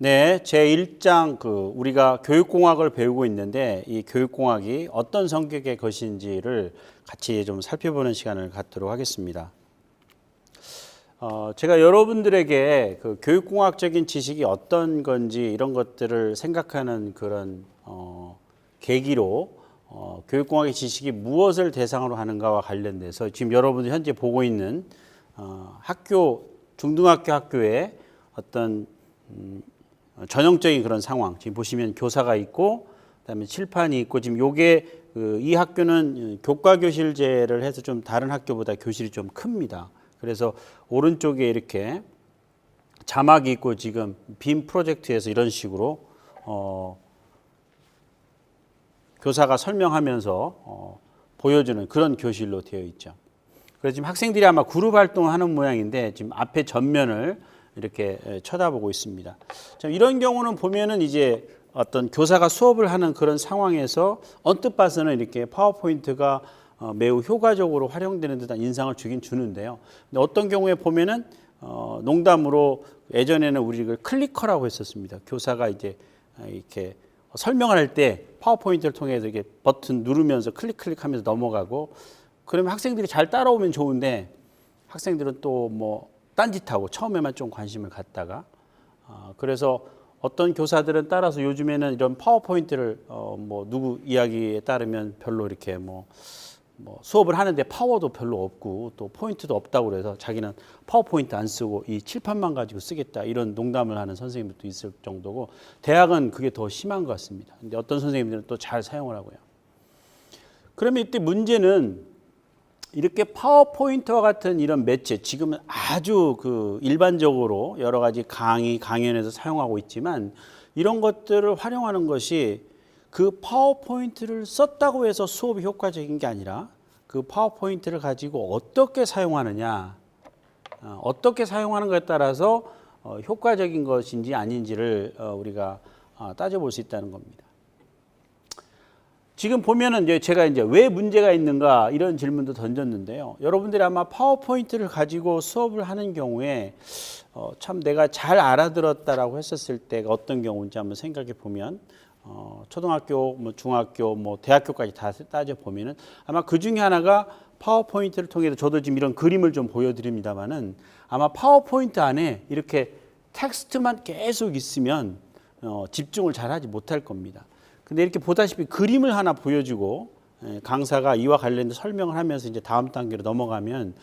네, 제 1장 그 우리가 교육공학을 배우고 있는데 이 교육공학이 어떤 성격의 것인지를 같이 좀 살펴보는 시간을 갖도록 하겠습니다. 어, 제가 여러분들에게 그 교육공학적인 지식이 어떤 건지 이런 것들을 생각하는 그런 어, 계기로 어, 교육공학의 지식이 무엇을 대상으로 하는가와 관련돼서 지금 여러분들 현재 보고 있는 어, 학교 중등학교 학교의 어떤 음, 전형적인 그런 상황 지금 보시면 교사가 있고 그다음에 칠판이 있고 지금 요게 그 이 학교는 교과 교실제를 해서 좀 다른 학교보다 교실이 좀 큽니다. 그래서 오른쪽에 이렇게 자막이 있고 지금 빔 프로젝트에서 이런 식으로 어 교사가 설명하면서 어 보여주는 그런 교실로 되어 있죠. 그래서 지금 학생들이 아마 그룹 활동을 하는 모양인데 지금 앞에 전면을 이렇게 에, 쳐다보고 있습니다. 자, 이런 경우는 보면은 이제 어떤 교사가 수업을 하는 그런 상황에서 언뜻 봐서는 이렇게 파워포인트가 어, 매우 효과적으로 활용되는 듯한 인상을 주긴 주는데요. 근데 어떤 경우에 보면은 어, 농담으로 예전에는 우리 를 클리커라고 했었습니다. 교사가 이제 아, 이렇게 설명을 할 때 파워포인트를 통해서 이렇게 버튼 누르면서 클릭 클릭하면서 넘어가고 그러면 학생들이 잘 따라오면 좋은데 학생들은 또 뭐 딴짓하고 처음에만 좀 관심을 갖다가 아, 그래서 어떤 교사들은 따라서 요즘에는 이런 파워포인트를 어, 뭐 누구 이야기에 따르면 별로 이렇게 뭐, 뭐 수업을 하는데 파워도 별로 없고 또 포인트도 없다고 그래서 자기는 파워포인트 안 쓰고 이 칠판만 가지고 쓰겠다 이런 농담을 하는 선생님들도 있을 정도고 대학은 그게 더 심한 것 같습니다. 근데 어떤 선생님들은 또 잘 사용을 하고요. 그러면 이때 문제는 이렇게 파워포인트와 같은 이런 매체 지금은 아주 그 일반적으로 여러 가지 강의 강연에서 사용하고 있지만 이런 것들을 활용하는 것이 그 파워포인트를 썼다고 해서 수업이 효과적인 게 아니라 그 파워포인트를 가지고 어떻게 사용하느냐 어, 어떻게 사용하는 것에 따라서 어, 효과적인 것인지 아닌지를 어, 우리가 어, 따져볼 수 있다는 겁니다. 지금 보면은 이제 제가 이제 왜 문제가 있는가 이런 질문도 던졌는데요. 여러분들이 아마 파워포인트를 가지고 수업을 하는 경우에 어, 참 내가 잘 알아들었다라고 했었을 때가 어떤 경우인지 한번 생각해 보면 어, 초등학교, 뭐 중학교, 뭐 대학교까지 다 따져 보면은 아마 그 중에 하나가 파워포인트를 통해서 저도 지금 이런 그림을 좀 보여드립니다만은 아마 파워포인트 안에 이렇게 텍스트만 계속 있으면 어, 집중을 잘 하지 못할 겁니다. 근데 이렇게 보다시피 그림을 하나 보여주고 예, 강사가 이와 관련된 설명을 하면서 이제 다음 단계로 넘어가면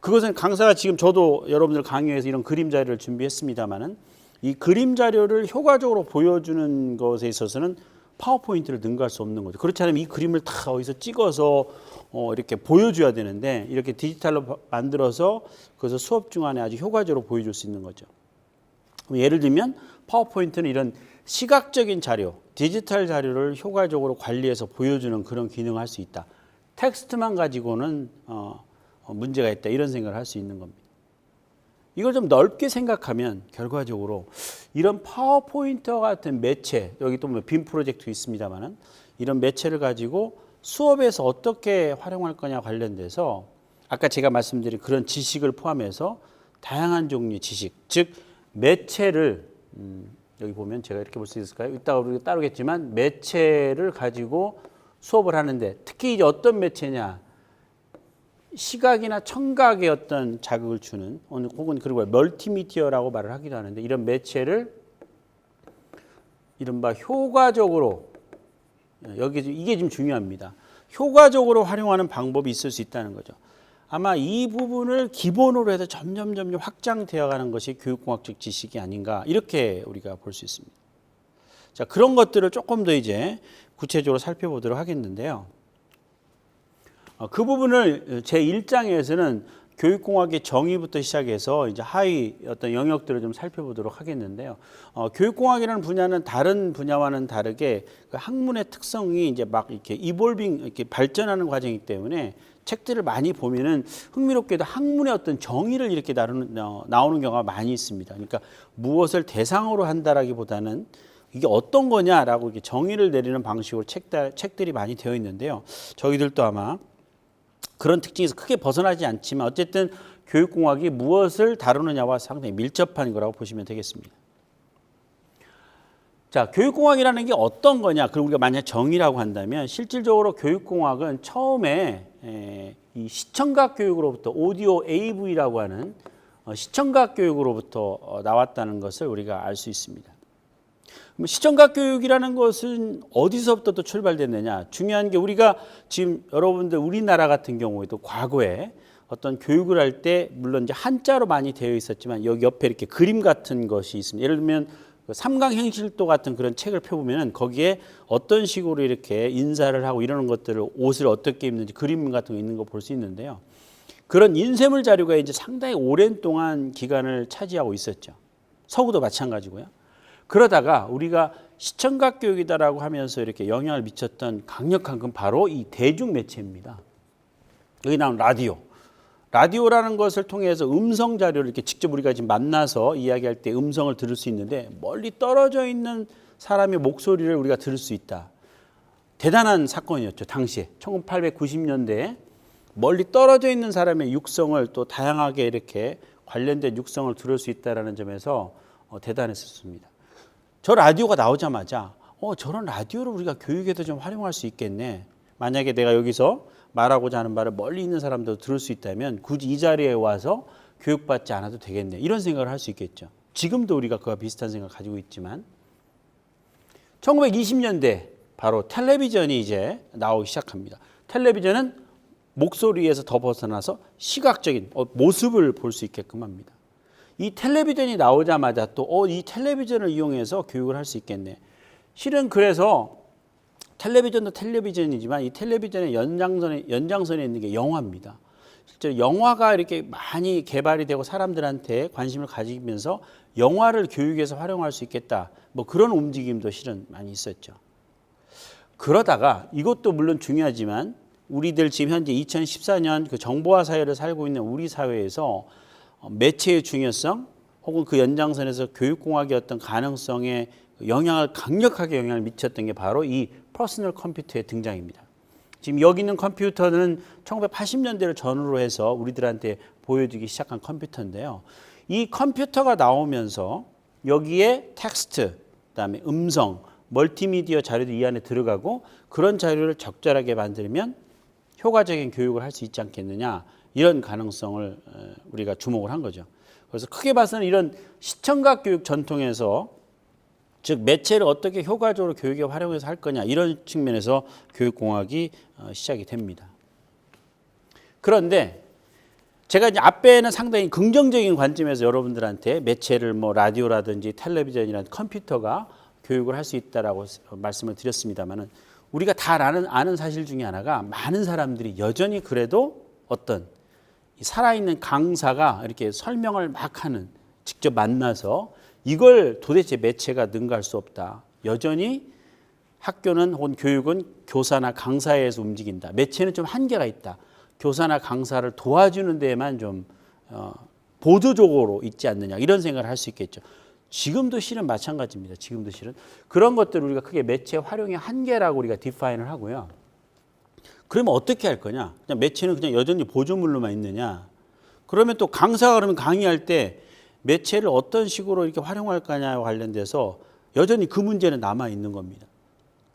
그것은 강사가 지금 저도 여러분들 강의에서 이런 그림 자료를 준비했습니다만은 이 그림 자료를 효과적으로 보여주는 것에 있어서는 파워포인트를 능가할 수 없는 거죠. 그렇지 않으면 이 그림을 다 어디서 찍어서 어, 이렇게 보여줘야 되는데 이렇게 디지털로 만들어서 그래서 수업 중간에 아주 효과적으로 보여줄 수 있는 거죠. 예를 들면 파워포인트는 이런 시각적인 자료, 디지털 자료를 효과적으로 관리해서 보여주는 그런 기능을 할 수 있다. 텍스트만 가지고는 어, 어, 문제가 있다 이런 생각을 할 수 있는 겁니다. 이걸 좀 넓게 생각하면 결과적으로 이런 파워포인트와 같은 매체 여기 또 빔 프로젝트 있습니다만은 이런 매체를 가지고 수업에서 어떻게 활용할 거냐 관련돼서 아까 제가 말씀드린 그런 지식을 포함해서 다양한 종류의 지식 즉 매체를 음, 여기 보면 제가 이렇게 볼 수 있을까요? 이따가 우리가 따르겠지만 매체를 가지고 수업을 하는데 특히 이제 어떤 매체냐 시각이나 청각의 어떤 자극을 주는 혹은 그리고 멀티미디어라고 말을 하기도 하는데 이런 매체를 이른바 효과적으로 여기 이게 지금 중요합니다. 효과적으로 활용하는 방법이 있을 수 있다는 거죠. 아마 이 부분을 기본으로 해서 점점 점점 확장되어 가는 것이 교육공학적 지식이 아닌가 이렇게 우리가 볼 수 있습니다. 자, 그런 것들을 조금 더 이제 구체적으로 살펴보도록 하겠는데요. 어, 그 부분을 제 1장에서는 교육공학의 정의부터 시작해서 이제 하위 어떤 영역들을 좀 살펴보도록 하겠는데요. 어, 교육공학이라는 분야는 다른 분야와는 다르게 그 학문의 특성이 이제 막 이렇게 이볼빙 이렇게 발전하는 과정이기 때문에 책들을 많이 보면은 흥미롭게도 학문의 어떤 정의를 이렇게 다루는 어, 나오는 경우가 많이 있습니다. 그러니까 무엇을 대상으로 한다라기보다는 이게 어떤 거냐라고 이렇게 정의를 내리는 방식으로 책들, 책들이 많이 되어 있는데요. 저희들도 아마 그런 특징에서 크게 벗어나지 않지만 어쨌든 교육공학이 무엇을 다루느냐와 상당히 밀접한 거라고 보시면 되겠습니다. 자, 교육공학이라는 게 어떤 거냐? 그리고 우리가 만약 정의라고 한다면 실질적으로 교육공학은 처음에 에, 이 시청각 교육으로부터 오디오 AV라고 하는 어, 시청각 교육으로부터 어, 나왔다는 것을 우리가 알 수 있습니다. 시청각 교육이라는 것은 어디서부터 또 출발됐느냐? 중요한 게 우리가 지금 여러분들 우리나라 같은 경우에도 과거에 어떤 교육을 할 때 물론 이제 한자로 많이 되어 있었지만 여기 옆에 이렇게 그림 같은 것이 있습니다. 예를 들면 그 삼강 행실도 같은 그런 책을 펴보면은 거기에 어떤 식으로 이렇게 인사를 하고 이러는 것들을 옷을 어떻게 입는지 그림 같은 거 있는 거 볼 수 있는데요. 그런 인쇄물 자료가 이제 상당히 오랜 동안 기간을 차지하고 있었죠. 서구도 마찬가지고요. 그러다가 우리가 시청각 교육이다라고 하면서 이렇게 영향을 미쳤던 강력한 건 바로 이 대중 매체입니다. 여기 나온 라디오. 라디오라는 것을 통해서 음성 자료를 이렇게 직접 우리가 지금 만나서 이야기할 때 음성을 들을 수 있는데 멀리 떨어져 있는 사람의 목소리를 우리가 들을 수 있다. 대단한 사건이었죠. 당시에 1890년대에 멀리 떨어져 있는 사람의 육성을 또 다양하게 이렇게 관련된 육성을 들을 수 있다라는 점에서 어, 대단했었습니다. 저 라디오가 나오자마자 어 저런 라디오를 우리가 교육에도 좀 활용할 수 있겠네. 만약에 내가 여기서 말하고자 하는 말을 멀리 있는 사람도 들을 수 있다면 굳이 이 자리에 와서 교육받지 않아도 되겠네. 이런 생각을 할 수 있겠죠. 지금도 우리가 그와 비슷한 생각을 가지고 있지만 1920년대 바로 텔레비전이 이제 나오기 시작합니다. 텔레비전은 목소리에서 더 벗어나서 시각적인 어, 모습을 볼 수 있게끔 합니다. 이 텔레비전이 나오자마자 또 어, 이 텔레비전을 이용해서 교육을 할 수 있겠네. 실은 그래서 텔레비전도 텔레비전이지만 이 텔레비전의 연장선에 연장선에 있는 게 영화입니다. 실제 영화가 이렇게 많이 개발이 되고 사람들한테 관심을 가지면서 영화를 교육에서 활용할 수 있겠다. 뭐 그런 움직임도 실은 많이 있었죠. 그러다가 이것도 물론 중요하지만 우리들 지금 현재 2014년 그 정보화 사회를 살고 있는 우리 사회에서 어, 매체의 중요성 혹은 그 연장선에서 교육공학의 어떤 가능성에 영향을 강력하게 영향을 미쳤던 게 바로 이 퍼스널 컴퓨터의 등장입니다. 지금 여기 있는 컴퓨터는 1980년대를 전후로 해서 우리들한테 보여주기 시작한 컴퓨터인데요. 이 컴퓨터가 나오면서 여기에 텍스트, 그다음에 음성, 멀티미디어 자료도 이 안에 들어가고 그런 자료를 적절하게 만들면 효과적인 교육을 할 수 있지 않겠느냐 이런 가능성을 어, 우리가 주목을 한 거죠. 그래서 크게 봐서는 이런 시청각 교육 전통에서 즉 매체를 어떻게 효과적으로 교육에 활용해서 할 거냐 이런 측면에서 교육공학이 어, 시작이 됩니다. 그런데 제가 이제 앞에는 상당히 긍정적인 관점에서 여러분들한테 매체를 뭐 라디오라든지 텔레비전이라든지 컴퓨터가 교육을 할 수 있다라고 말씀을 드렸습니다만은 우리가 다 아는, 아는 사실 중에 하나가 많은 사람들이 여전히 그래도 어떤 이 살아있는 강사가 이렇게 설명을 막 하는 직접 만나서 이걸 도대체 매체가 능가할 수 없다. 여전히 학교는 혹은 교육은 교사나 강사에 의해서 움직인다. 매체는 좀 한계가 있다. 교사나 강사를 도와주는 데에만 좀 어, 보조적으로 있지 않느냐 이런 생각을 할 수 있겠죠. 지금도 실은 마찬가지입니다. 지금도 실은 그런 것들을 우리가 크게 매체 활용의 한계라고 우리가 디파인을 하고요. 그러면 어떻게 할 거냐? 그냥 매체는 그냥 여전히 보조물로만 있느냐? 그러면 또 강사가 그러면 강의할 때 매체를 어떤 식으로 이렇게 활용할 거냐와 관련돼서 여전히 그 문제는 남아 있는 겁니다.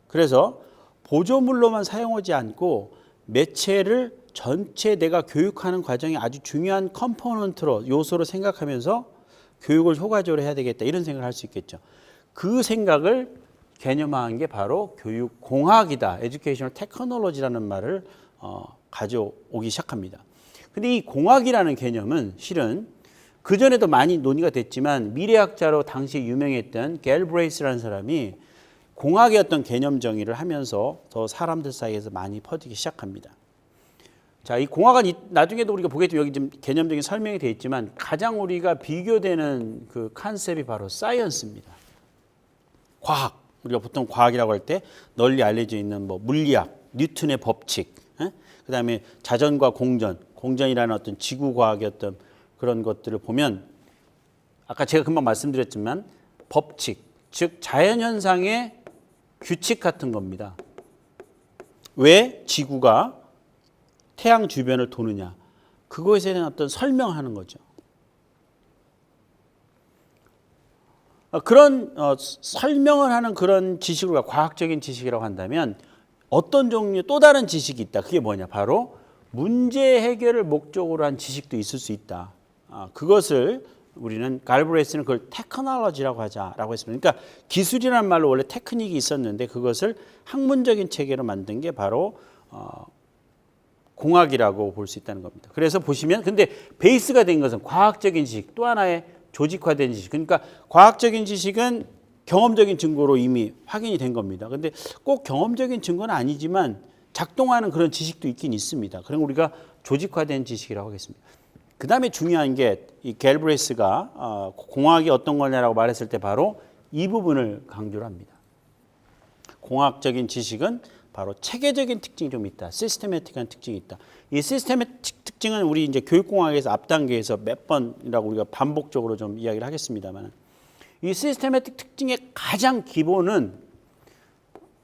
그래서 보조물로만 사용하지 않고 매체를 전체 내가 교육하는 과정에 아주 중요한 컴포넌트로 요소로 생각하면서 교육을 효과적으로 해야 되겠다 이런 생각을 할 수 있겠죠. 그 생각을 개념화한 게 바로 교육공학이다. 에듀케이셔널 테크놀로지라는 말을 어, 가져오기 시작합니다. 근데 이 공학이라는 개념은 실은 그 전에도 많이 논의가 됐지만 미래학자로 당시에 유명했던 갤브레이스라는 사람이 공학의 어떤 개념 정의를 하면서 더 사람들 사이에서 많이 퍼지기 시작합니다. 자, 이 공학은 이- 나중에도 우리가 되면 여기 좀 개념적인 설명이 되어 있지만 가장 우리가 비교되는 그 컨셉이 바로 사이언스입니다. 과학. 우리가 보통 과학이라고 할 때 널리 알려져 있는 뭐 물리학, 뉴턴의 법칙, 예? 그다음에 자전과 공전, 공전이라는 어떤 지구 과학의 어떤 그런 것들을 보면 아까 제가 금방 말씀드렸지만 법칙, 즉 자연 현상의 규칙 같은 겁니다. 왜 지구가 태양 주변을 도느냐? 그것에 대한 어떤 설명하는 거죠. 그런 어, 스- 설명을 하는 그런 지식을 과학적인 지식이라고 한다면 어떤 종류 또 다른 지식이 있다. 그게 뭐냐? 바로 문제 해결을 목적으로 한 지식도 있을 수 있다. 아, 그것을 우리는 갈브레스는 그걸 테크놀로지라고 하자라고 했습니다. 그러니까 기술이라는 말로 원래 테크닉이 있었는데 그것을 학문적인 체계로 만든 게 바로 어, 공학이라고 볼 수 있다는 겁니다. 그래서 보시면 근데 베이스가 된 것은 과학적인 지식 또 하나의 조직화된 지식. 그러니까 과학적인 지식은 경험적인 증거로 이미 확인이 된 겁니다. 근데 꼭 경험적인 증거는 아니지만 작동하는 그런 지식도 있긴 있습니다. 그럼 우리가 조직화된 지식이라고 하겠습니다. 그 다음에 중요한 게 이 갤브레스가 어, 공학이 어떤 거냐라고 말했을 때 바로 이 부분을 강조를 합니다. 공학적인 지식은 바로 체계적인 특징이 좀 있다. 시스테매틱한 특징이 있다. 이 시스테매틱 특징은 우리 이제 교육공학에서 앞 단계에서 몇 번이라고 우리가 반복적으로 좀 이야기를 하겠습니다만 이 시스테매틱 특징의 가장 기본은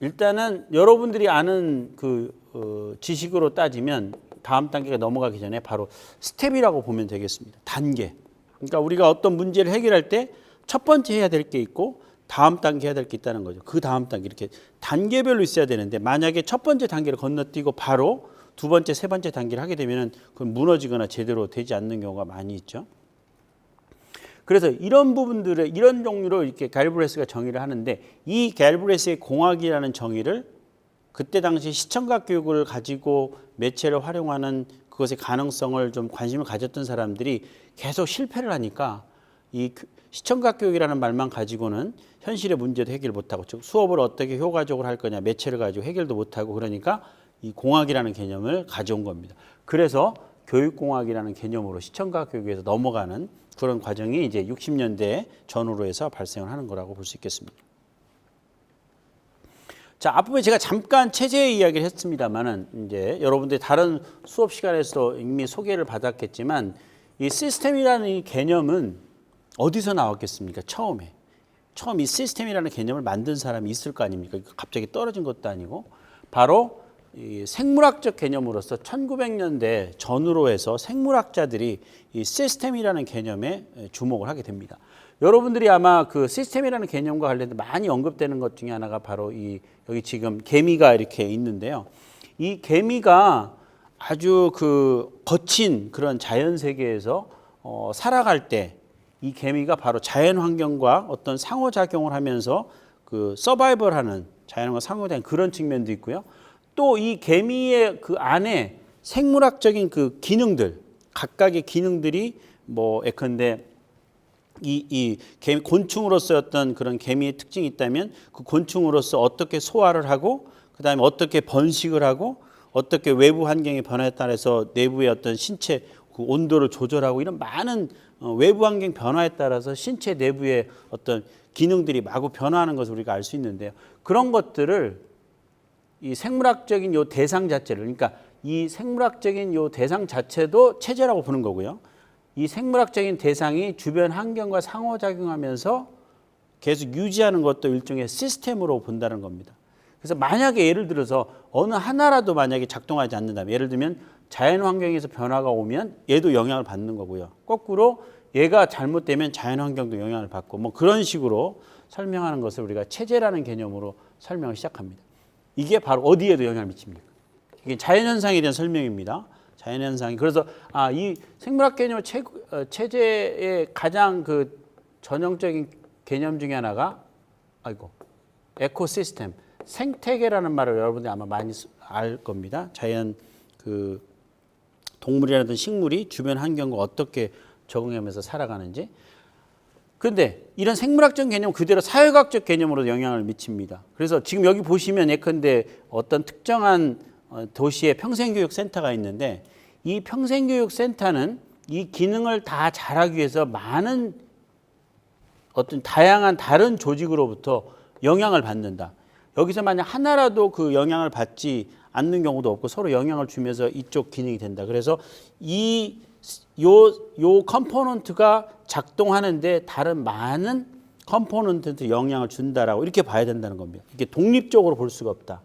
일단은 여러분들이 아는 그 어, 지식으로 따지면 다음 단계가 넘어가기 전에 바로 스텝이라고 보면 되겠습니다. 단계. 그러니까 우리가 어떤 문제를 해결할 때 첫 번째 해야 될 게 있고 다음 단계 해야 될 게 있다는 거죠. 그 다음 단계 이렇게 단계별로 있어야 되는데 만약에 첫 번째 단계를 건너뛰고 바로 두 번째, 세 번째 단계를 하게 되면은 그건 무너지거나 제대로 되지 않는 경우가 많이 있죠. 그래서 이런 부분들을 이런 종류로 이렇게 갈브레스가 정의를 하는데 이 갈브레스의 공학이라는 정의를 그때 당시 시청각 교육을 가지고 매체를 활용하는 그것의 가능성을 좀 관심을 가졌던 사람들이 계속 실패를 하니까 이 교- 시청각 교육이라는 말만 가지고는 현실의 문제도 해결 못하고 즉 수업을 어떻게 효과적으로 할 거냐 매체를 가지고 해결도 못하고 그러니까 이 공학이라는 개념을 가져온 겁니다. 그래서 교육공학이라는 개념으로 시청각 교육에서 넘어가는 그런 과정이 이제 60년대 전후로 해서 발생을 하는 거라고 볼 수 있겠습니다. 자, 앞부분에 제가 잠깐 체제 이야기를 했습니다만은 이제 여러분들이 다른 수업 시간에서 이미 소개를 받았겠지만 이 시스템이라는 이 개념은 어디서 나왔겠습니까? 처음에. 처음 이 시스템이라는 개념을 만든 사람이 있을 거 아닙니까? 갑자기 떨어진 것도 아니고 바로 이 생물학적 개념으로서 1900년대 전후로 해서 생물학자들이 이 시스템이라는 개념에 주목을 하게 됩니다. 여러분들이 아마 그 시스템이라는 개념과 관련해서 많이 언급되는 것 중에 하나가 바로 이 여기 지금 개미가 이렇게 있는데요. 이 개미가 아주 그 거친 그런 자연 세계에서 어, 살아갈 때 이 개미가 바로 자연 환경과 어떤 상호작용을 하면서 그 서바이벌하는 자연과 상호된 그런 측면도 있고요. 또 이 개미의 그 안에 생물학적인 그 기능들 각각의 기능들이 뭐 예컨대 이, 이 개미, 곤충으로서 어떤 그런 개미의 특징이 있다면 그 곤충으로서 어떻게 소화를 하고 그 다음에 어떻게 번식을 하고 어떻게 외부 환경의 변화에 따라서 내부의 어떤 신체 그 온도를 조절하고 이런 많은 어, 외부 환경 변화에 따라서 신체 내부의 어떤 기능들이 마구 변화하는 것을 우리가 알 수 있는데요. 그런 것들을 이 생물학적인 요 대상 자체를 그러니까 이 생물학적인 요 대상 자체도 체제라고 보는 거고요. 이 생물학적인 대상이 주변 환경과 상호작용하면서 계속 유지하는 것도 일종의 시스템으로 본다는 겁니다. 그래서 만약에 예를 들어서 어느 하나라도 만약에 작동하지 않는다면 예를 들면 자연 환경에서 변화가 오면 얘도 영향을 받는 거고요. 거꾸로 얘가 잘못되면 자연 환경도 영향을 받고 뭐 그런 식으로 설명하는 것을 우리가 체제라는 개념으로 설명을 시작합니다. 이게 바로 어디에도 영향을 미칩니까? 이게 자연현상에 대한 설명입니다. 자연현상이 그래서 아 이 생물학 개념 체, 어, 체제의 가장 그 전형적인 개념 중에 하나가 아이고 에코시스템 생태계라는 말을 여러분들이 아마 많이 쓰- 알 겁니다. 자연 그 동물이라든 식물이 주변 환경과 어떻게 적응하면서 살아가는지. 근데 이런 생물학적 개념 그대로 사회학적 개념으로 영향을 미칩니다. 그래서 지금 여기 보시면 예컨대 어떤 특정한 어, 도시의 평생교육 센터가 있는데 이 평생교육 센터는 이 기능을 다 잘하기 위해서 많은 어떤 다양한 다른 조직으로부터 영향을 받는다. 여기서 만약 하나라도 그 영향을 받지 않는 경우도 없고 서로 영향을 주면서 이쪽 기능이 된다. 그래서 이 요 요 컴포넌트가 작동하는데 다른 많은 컴포넌트한테 영향을 준다라고 이렇게 봐야 된다는 겁니다. 이게 독립적으로 볼 수가 없다.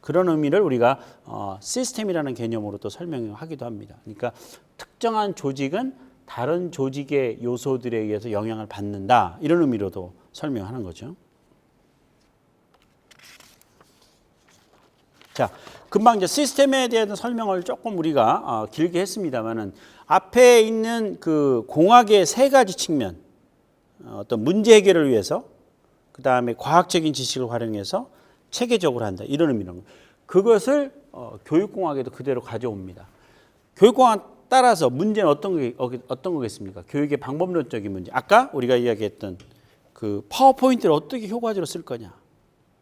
그런 의미를 우리가 어, 시스템이라는 개념으로 또 설명하기도 합니다. 그러니까 특정한 조직은 다른 조직의 요소들에 의해서 영향을 받는다 이런 의미로도 설명하는 거죠. 자, 금방 이제 시스템에 대한 설명을 조금 우리가 어, 길게 했습니다만은 앞에 있는 그 공학의 세 가지 측면, 어, 어떤 문제 해결을 위해서, 그 다음에 과학적인 지식을 활용해서 체계적으로 한다 이런 의미는 그것을 어, 교육공학에도 그대로 가져옵니다. 교육공학 따라서 문제는 어떤 게 어떤 거겠습니까? 교육의 방법론적인 문제. 아까 우리가 이야기했던 그 파워포인트를 어떻게 효과적으로 쓸 거냐.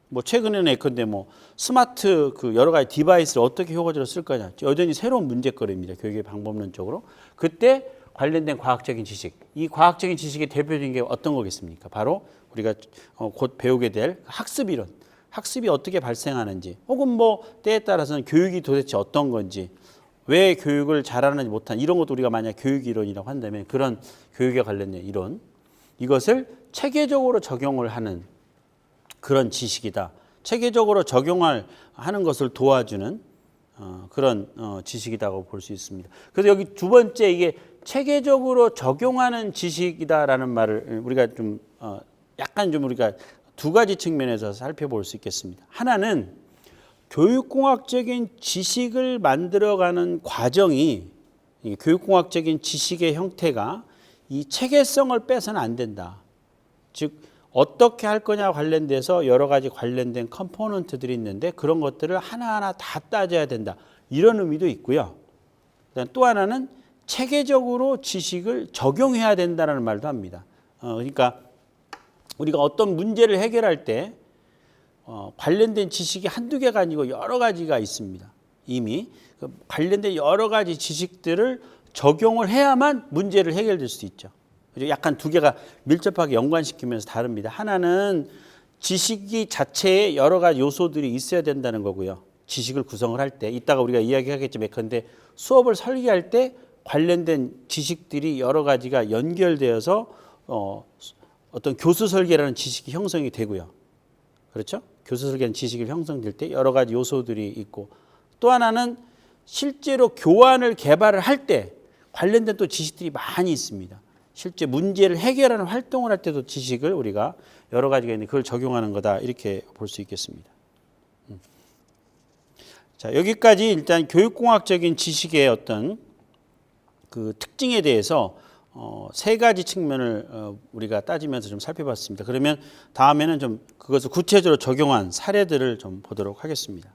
뭐 최근에는 예컨대 뭐 스마트 그 여러 가지 디바이스를 어떻게 효과적으로 쓸 거냐. 여전히 새로운 문제거리입니다 교육의 방법론적으로. 그때 관련된 과학적인 지식. 이 과학적인 지식의 대표적인 게 어떤 거겠습니까? 바로 우리가 어, 곧 배우게 될 학습 이론. 학습이 어떻게 발생하는지 혹은 뭐 때에 따라서는 교육이 도대체 어떤 건지 왜 교육을 잘하는지 못한 이런 것도 우리가 만약 교육 이론이라고 한다면 그런 교육에 관련된 이론. 이것을 체계적으로 적용을 하는 그런 지식이다. 체계적으로 적용할 하는 것을 도와주는 어, 그런 어, 지식이라고 볼 수 있습니다. 그래서 여기 두 번째 이게 체계적으로 적용하는 지식이다라는 말을 우리가 좀 어, 약간 좀 우리가 두 가지 측면에서 살펴볼 수 있겠습니다. 하나는 교육공학적인 지식을 만들어가는 과정이 이 교육공학적인 지식의 형태가 이 체계성을 빼서는 안 된다. 즉 어떻게 할 거냐 관련돼서 여러 가지 관련된 컴포넌트들이 있는데 그런 것들을 하나하나 다 따져야 된다. 이런 의미도 있고요. 또 하나는 체계적으로 지식을 적용해야 된다는 말도 합니다. 어, 그러니까 우리가 어떤 문제를 해결할 때 어, 관련된 지식이 한두 개가 아니고 여러 가지가 있습니다. 이미 그 관련된 여러 가지 지식들을 적용을 해야만 문제를 해결될 수 있죠. 약간 두 개가 밀접하게 연관시키면서 다릅니다. 하나는 지식이 자체에 여러 가지 요소들이 있어야 된다는 거고요. 지식을 구성을 할 때, 이따가 우리가 이야기하겠지만, 그런데 수업을 설계할 때 관련된 지식들이 여러 가지가 연결되어서 어, 어떤 교수 설계라는 지식이 형성이 되고요. 그렇죠? 교수 설계는 지식이 형성될 때 여러 가지 요소들이 있고 또 하나는 실제로 교환을 개발을 할 때 관련된 또 지식들이 많이 있습니다. 실제 문제를 해결하는 활동을 할 때도 지식을 우리가 여러 가지가 있는데 그걸 적용하는 거다 이렇게 볼 수 있겠습니다. 음. 자 여기까지 일단 교육공학적인 지식의 어떤 그 특징에 대해서 어, 세 가지 측면을 어, 우리가 따지면서 좀 살펴봤습니다. 그러면 다음에는 좀 그것을 구체적으로 적용한 사례들을 좀 보도록 하겠습니다.